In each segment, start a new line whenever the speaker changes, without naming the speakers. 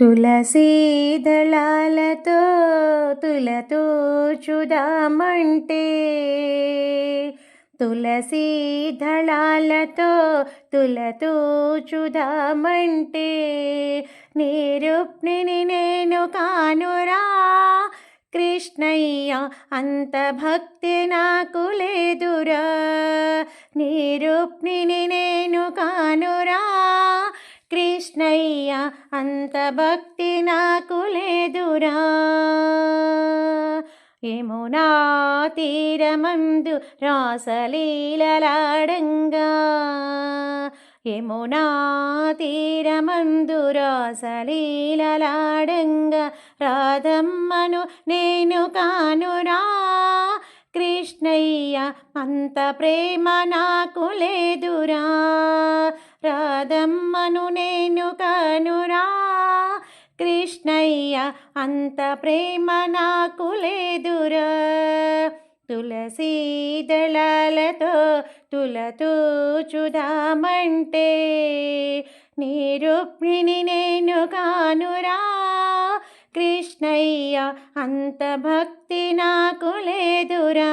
తులసీ దళాలతో తులతో చుదామంటే తులసీ దళాలతో తులతో చుదామంటే నీ నేను కానురా కృష్ణయ్య అంత భక్తి నాకు లేదురా నీ నేను కానురా కృష్ణయ్య అంత భక్తి నాకు లేదురా. యమునా తీరమందు రాసలీలలాడంగా. యమునా తీరమందు రాసలీలలాడంగా. రాధమ్మను నేను కానురా. కృష్ణయ్య అంత ప్రేమ నాకు లేదురా. రాధ కనురా కృష్ణయ్య అంత ప్రేమ నాకు లేదురా. తులసీ దళాలతో తులతో చుదామంటే నీ రుక్మిణి నేను కానురా. కృష్ణయ్య అంత భక్తి నాకు లేదురా.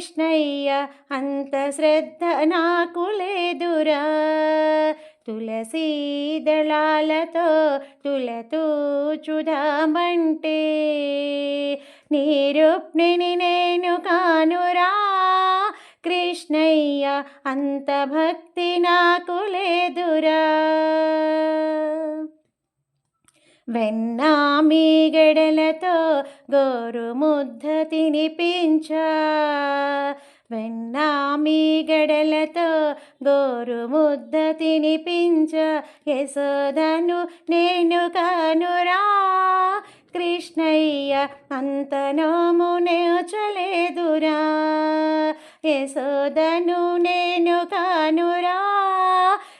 కృష్ణయ్య అంత శ్రద్ధ నాకు లేదురా. తులసీ దళాలతో తులతో చుదామంటే నేను కానురా. కృష్ణయ్య అంత భక్తి నాకు లేదురా. వెన్నా మీ గోరు ముద్ద తినిపించా. వెన్నా మీ గోరు ముద్ద తినిపించ. యశోదను నేను కానురా. కృష్ణయ్య అంత నోము నేర్చలేదురా. యశోదను నేను కానురా.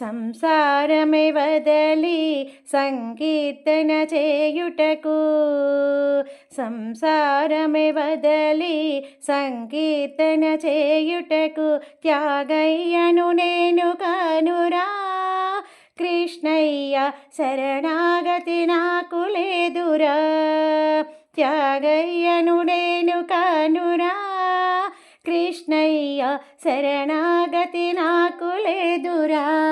సంసారమే వదలి సంకీర్తన చేయుటకు. సంసారమే వదలి సంకీర్తన చేయుటకు త్యాగయ్యను నేను కనురా. కృష్ణయ్య శరణాగతి నాకు లేదురా. త్యాగయ్యను నేను కనురా. కృష్ణయ్య శరణాగతి నాకు లేదురా.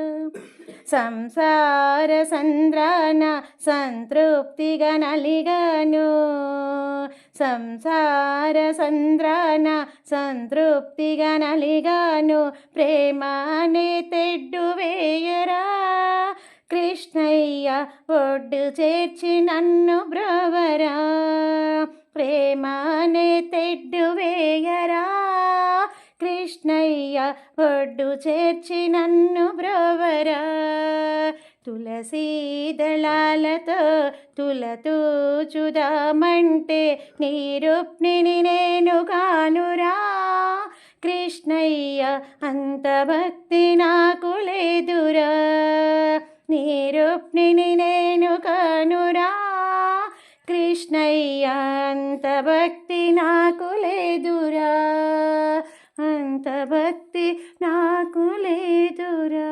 సంసార సంద్రాన సంతృప్తిగా నలిగాను. సంసార సంద్రాన సంతృప్తిగా నలిగాను. ప్రేమానే తెడ్డు వేయరా. కృష్ణయ్య ఒడ్డు చేర్చి నన్ను బ్రవరా. ప్రేమానే తెడ్డు వేయరా. కృష్ణయ్య ఒడ్డు చేర్చి నన్ను బ్రోవరా. తులసీ దళాలతో తులతూచుదామంటే చుదామంటే నేను కానురా. కృష్ణయ్య అంత భక్తి నాకు లేదురా. నీ నేను కానురా. కృష్ణయ్య అంత భక్తి నాకు లేదురా. అంత భక్తి నాకు లేదురా.